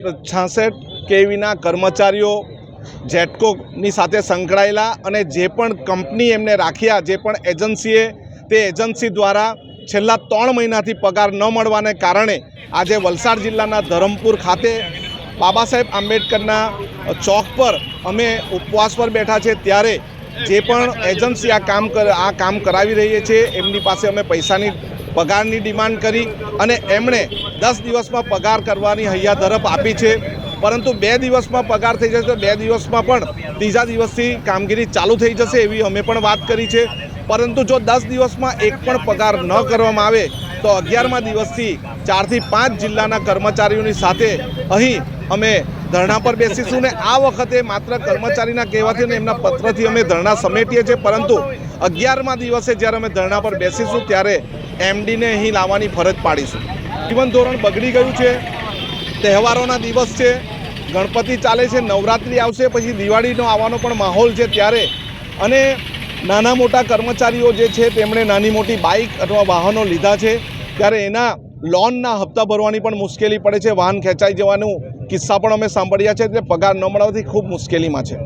છાસઠ કેવીના કર્મચારીઓ જેટકોની સાથે સંકળાયેલા અને જે પણ કંપની એમને રાખ્યા, જે પણ એજન્સીએ, તે એજન્સી દ્વારા છેલ્લા ત્રણ મહિનાથી પગાર ન મળવાને કારણે આજે વલસાડ જિલ્લાના ધરમપુર ખાતે બાબા સાહેબ આંબેડકરના ચોક પર અમે ઉપવાસ પર બેઠા છે. ત્યારે જે પણ એજન્સી આ કામ કર, આ કામ કરાવી રહી છે, એમની પાસે અમે પૈસાની પગારની ડિમાન્ડ કરી અને એમણે દસ દિવસમાં પગાર કરવાની હૈયા તરફ આપી છે. પરંતુ બે દિવસમાં પગાર થઈ જશે બે દિવસમાં પણ ત્રીજા દિવસથી કામગીરી ચાલુ થઈ જશે એવી અમે પણ વાત કરી છે. પરંતુ જો દસ દિવસમાં એક પણ પગાર ન કરવામાં આવે તો અગિયારમા દિવસથી ચારથી પાંચ જિલ્લાના કર્મચારીઓની સાથે અહીં અમે ધરણા પર બેસીશું ને આ વખતે માત્ર કર્મચારીના કહેવાથી અને એમના પત્રથી અમે ધરણા સમેટીએ છીએ, પરંતુ અગિયારમા દિવસે જ્યારે અમે ધરણા પર બેસીશું ત્યારે એમડીને અહીં લાવવાની ફરજ પાડીશું. જીવન ધોરણ બગડી ગયું છે, તહેવારોના દિવસ છે, ગણપતિ ચાલે છે, નવરાત્રિ આવશે, પછી દિવાળીનો આવવાનો પણ માહોલ છે ત્યારે. અને નાના મોટા કર્મચારીઓ જે છે તેમણે નાની મોટી બાઇક અથવા વાહનો લીધા છે, ત્યારે એના લોનના હપ્તા ભરવાની પણ મુશ્કેલી પડે છે, વાહન ખેંચાઈ જવાનું કિસ્સા પણ અમે સાંભળ્યા છે એટલે પગાર ન મળવાથી ખૂબ મુશ્કેલીમાં છે.